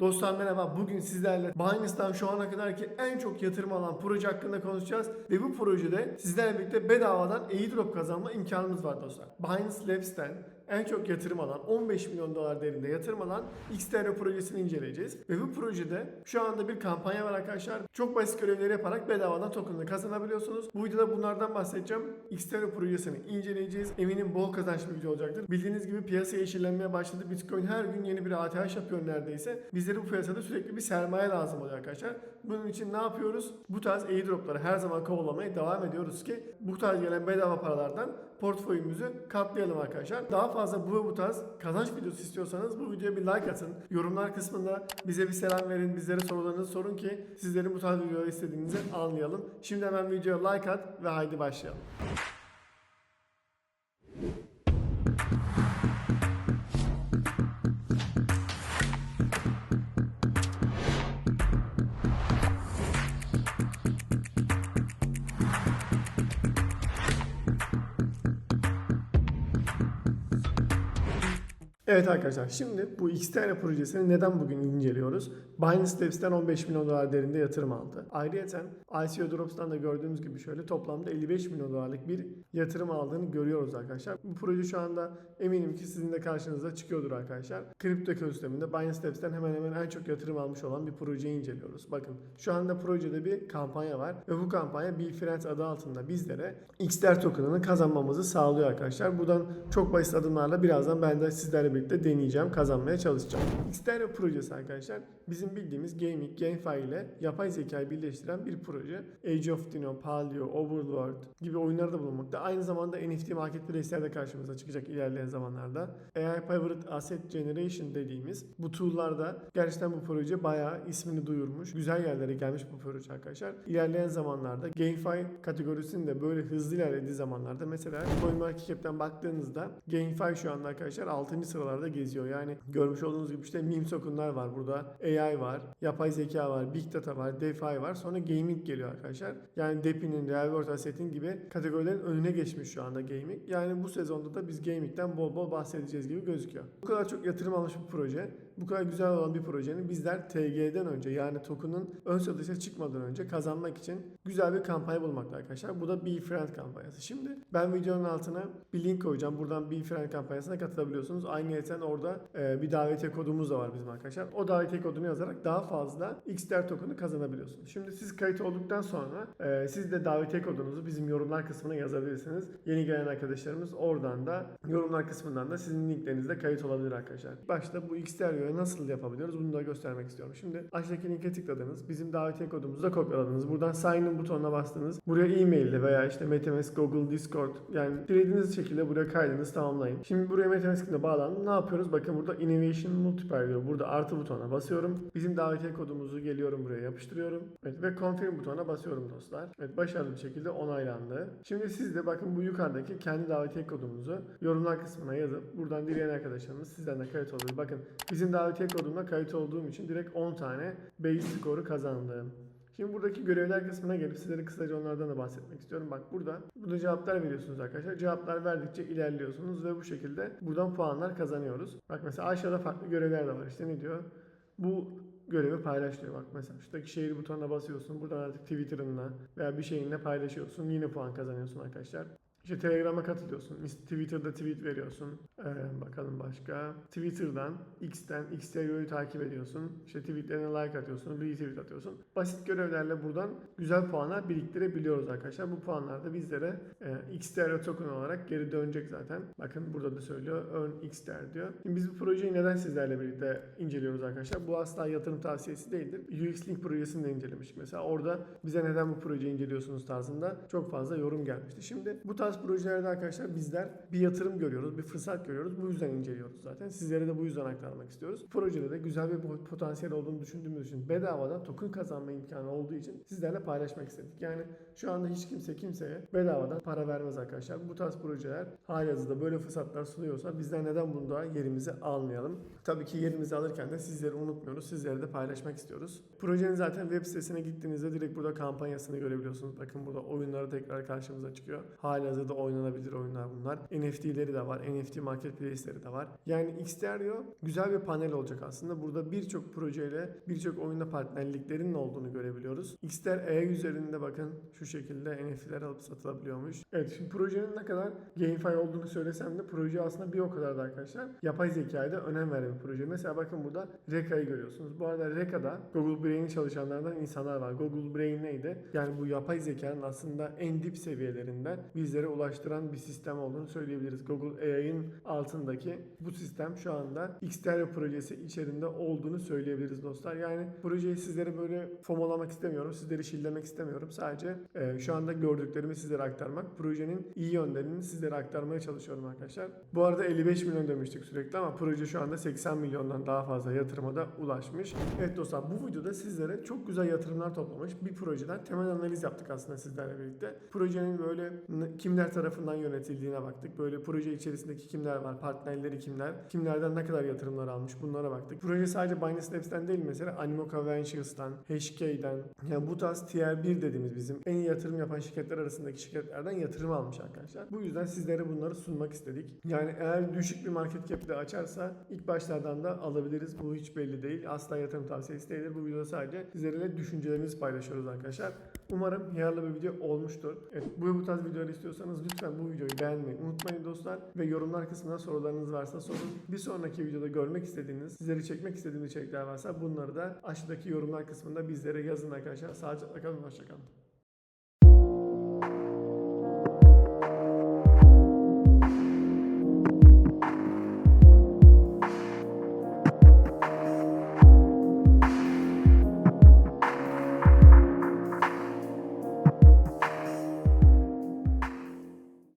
Dostlar merhaba. Bugün sizlerle Binance'dan şu ana kadarki en çok yatırım alan proje hakkında konuşacağız. Ve bu projede sizlerle birlikte bedavadan airdrop kazanma imkanımız var dostlar. Binance Labs'ten en çok yatırım alan 15 milyon dolar değerinde yatırım alan XTR projesini inceleyeceğiz. Ve bu projede şu anda bir kampanya var arkadaşlar. Çok basit görevleri yaparak bedavadan tokenını kazanabiliyorsunuz. Bu videoda bunlardan bahsedeceğim. XTR projesini inceleyeceğiz. Eminim bol kazançlı bir video olacaktır. Bildiğiniz gibi piyasa yeşillenmeye başladı. Bitcoin her gün yeni bir ATH yapıyor neredeyse. Bizlere bu piyasada sürekli bir sermaye lazım oluyor arkadaşlar. Bunun için ne yapıyoruz? Bu tarz airdropları her zaman kovalamaya devam ediyoruz ki bu tarz gelen bedava paralardan portföyümüzü katlayalım arkadaşlar. Daha fazla bu ve bu tarz kazanç videosu istiyorsanız bu videoya bir like atın. Yorumlar kısmında bize bir selam verin. Bizlere sorularınızı sorun ki sizlerin bu tarz videoları istediğinizi anlayalım. Şimdi hemen videoya like at ve haydi başlayalım. Evet arkadaşlar şimdi bu XTR projesini neden bugün inceliyoruz? Binance Labs'ten 15 milyon dolar değerinde yatırım aldı. Ayrıca ICO Drops'tan da gördüğümüz gibi şöyle toplamda 55 milyon dolarlık bir yatırım aldığını görüyoruz arkadaşlar. Bu proje şu anda eminim ki sizin de karşınıza çıkıyordur arkadaşlar. Kripto ekosisteminde Binance Labs'ten hemen hemen en çok yatırım almış olan bir projeyi inceliyoruz. Bakın şu anda projede bir kampanya var ve bu kampanya Be Friends adı altında bizlere XTR token'ını kazanmamızı sağlıyor arkadaşlar. Buradan çok basit adımlarla birazdan ben de sizlerle birlikte deneyeceğim, kazanmaya çalışacağım. XTR projesi arkadaşlar bizim bildiğimiz gaming, GameFi ile yapay zekayı birleştiren bir proje. Age of Dino, Paleo, Overlord gibi oyunları da bulunmakta. Aynı zamanda NFT marketplace'ler de karşımıza çıkacak ilerleyen zamanlarda. AI Powered Asset Generation dediğimiz bu tool'larda gerçekten bu proje bayağı ismini duyurmuş. Güzel yerlere gelmiş bu proje arkadaşlar. İlerleyen zamanlarda GameFi kategorisinin de böyle hızlı ilerlediği zamanlarda mesela CoinMarketCap'ten baktığınızda GameFi şu anda arkadaşlar 6. sıralarda geziyor. Yani görmüş olduğunuz gibi işte meme token'lar var burada. AI var, yapay zeka var, big data var, DeFi var. Sonra gaming geliyor arkadaşlar. Yani DePi'nin, Real World Asset'in gibi kategorilerin önüne geçmiş şu anda gaming. Yani bu sezonda da biz gaming'den bol bol bahsedeceğiz gibi gözüküyor. Bu kadar çok yatırım almış bir proje. Bu kadar güzel olan bir projenin bizler TG'den önce yani token'ın ön satışa çıkmadan önce kazanmak için güzel bir kampanya bulmakta arkadaşlar. Bu da Be Friend kampanyası. Şimdi ben videonun altına bir link koyacağım. Buradan Be Friend kampanyasına katılabiliyorsunuz. Ayrıca orada e, bir davetiye kodumuz da var bizim arkadaşlar. O davetiye kodunu yazarak daha fazla XTR token'ı kazanabiliyorsunuz. Şimdi siz kayıt olduktan sonra e, siz de davetiye kodunuzu bizim yorumlar kısmına yazabilirsiniz. Yeni gelen arkadaşlarımız oradan da yorumlar kısmından da sizin linklerinizde kayıt olabilir arkadaşlar. Başta bu XTR göre nasıl yapabiliyoruz bunu da göstermek istiyorum. Şimdi aşağıdaki linke tıkladınız. Bizim davetiye kodumuzu da kopyaladınız. Buradan sign in butonuna bastınız. Buraya e-mail ile veya işte MetaMask, Google, Discord yani dilediğiniz şekilde buraya kaydınız tamamlayın. Şimdi buraya MetaMask ile bağlandım. Ne yapıyoruz? Bakın burada Innovation Multiplier diyor. Burada artı butonuna basıyorum. Bizim davetiye kodumuzu geliyorum buraya yapıştırıyorum. Evet ve confirm butonuna basıyorum dostlar. Evet başarılı bir şekilde onaylandı. Şimdi siz de bakın bu yukarıdaki kendi davetiye kodumuzu yorumlar kısmına yazıp buradan dileyen arkadaşlarımız sizden de kayıt olabilir. Bakın bizim davetiye kodumla kayıt olduğum için direkt 10 tane base skoru kazandım. Şimdi buradaki görevler kısmına gelip sizlere kısaca onlardan da bahsetmek istiyorum. Bak burada burada cevaplar veriyorsunuz arkadaşlar. Cevaplar verdikçe ilerliyorsunuz ve bu şekilde buradan puanlar kazanıyoruz. Bak mesela aşağıda farklı görevler de var. İşte ne diyor? Bu görevi paylaş. Bak mesela şuradaki şehir butonuna basıyorsun. Buradan artık Twitter'ınla veya bir şeyinle paylaşıyorsun. Yine puan kazanıyorsun arkadaşlar. İşte Telegram'a katılıyorsun. Twitter'da tweet veriyorsun. Ee, bakalım başka. Twitter'dan, X'ten, X'ten takip ediyorsun. İşte tweetlerine like atıyorsun, retweet atıyorsun. Basit görevlerle buradan güzel puanlar biriktirebiliyoruz arkadaşlar. Bu puanlar da bizlere e, XTR token olarak geri dönecek zaten. Bakın burada da söylüyor Earn XTR diyor. Şimdi biz bu projeyi neden sizlerle birlikte inceliyoruz arkadaşlar? Bu asla yatırım tavsiyesi değildir. UX Link projesini de incelemiştik mesela. Orada bize neden bu projeyi inceliyorsunuz tarzında çok fazla yorum gelmişti. Şimdi bu tarz projelerde arkadaşlar bizler bir yatırım görüyoruz, bir fırsat görüyoruz. Bu yüzden inceliyoruz zaten. Sizlere de bu yüzden aktarmak istiyoruz. Projede de güzel bir potansiyel olduğunu düşündüğümüz için bedavadan token kazanma imkanı olduğu için sizlerle paylaşmak istedik. Yani şu anda hiç kimse kimseye bedavadan para vermez arkadaşlar. Bu tarz projeler halihazırda böyle fırsatlar sunuyorsa bizler neden bunu da yerimize almayalım? Tabii ki yerimizi alırken de sizleri unutmuyoruz. Sizlere de paylaşmak istiyoruz. Projenin zaten web sitesine gittiğinizde direkt burada kampanyasını görebiliyorsunuz. Bakın burada oyunları tekrar karşımıza çıkıyor. Halihazırda anda da oynanabilir oyunlar bunlar. NFT'leri de var. NFT marketplace'leri de var. Yani Xtereo güzel bir panel olacak aslında. Burada birçok projeyle birçok oyunda partnerliklerinin olduğunu görebiliyoruz. Xter E üzerinde bakın şu şekilde NFT'ler alıp satılabiliyormuş. Evet şimdi projenin ne kadar GameFi olduğunu söylesem de proje aslında bir o kadar da arkadaşlar. Yapay zekaya da önem veren bir proje. Mesela bakın burada Reka'yı görüyorsunuz. Bu arada Reka'da Google Brain'in çalışanlardan insanlar var. Google Brain neydi? Yani bu yapay zekanın aslında en dip seviyelerinde bizlere ulaştıran bir sistem olduğunu söyleyebiliriz. Google AI'ın altındaki bu sistem şu anda Xterra projesi içerisinde olduğunu söyleyebiliriz dostlar. Yani projeyi sizlere böyle fomolamak istemiyorum. Sizleri şillemek istemiyorum. Sadece e, şu anda gördüklerimi sizlere aktarmak. Projenin iyi yönlerini sizlere aktarmaya çalışıyorum arkadaşlar. Bu arada 55 milyon demiştik sürekli ama proje şu anda 80 milyondan daha fazla yatırıma da ulaşmış. Evet dostlar bu videoda sizlere çok güzel yatırımlar toplamış bir projeden temel analiz yaptık aslında sizlerle birlikte. Projenin böyle n- kimler tarafından yönetildiğine baktık. Böyle proje içerisindeki kimler var, partnerleri kimler, kimlerden ne kadar yatırımlar almış bunlara baktık. Proje sadece Binance Labs'ten değil mesela Animoca Ventures'tan, Hashkey'den yani bu tarz Tier 1 dediğimiz bizim en iyi yatırım yapan şirketler arasındaki şirketlerden yatırım almış arkadaşlar. Bu yüzden sizlere bunları sunmak istedik. Yani eğer düşük bir market cap de açarsa ilk başlardan da alabiliriz. Bu hiç belli değil. Asla yatırım tavsiyesi değildir. Bu videoda sadece sizlerle düşüncelerimizi paylaşıyoruz arkadaşlar. Umarım yararlı bir video olmuştur. Evet, bu bu tarz videolar istiyorsanız lütfen bu videoyu beğenmeyi unutmayın dostlar. Ve yorumlar kısmına sorularınız varsa sorun. Bir sonraki videoda görmek istediğiniz, sizleri çekmek istediğiniz içerikler varsa bunları da aşağıdaki yorumlar kısmında bizlere yazın arkadaşlar. Sağlıcakla kalın, hoşçakalın.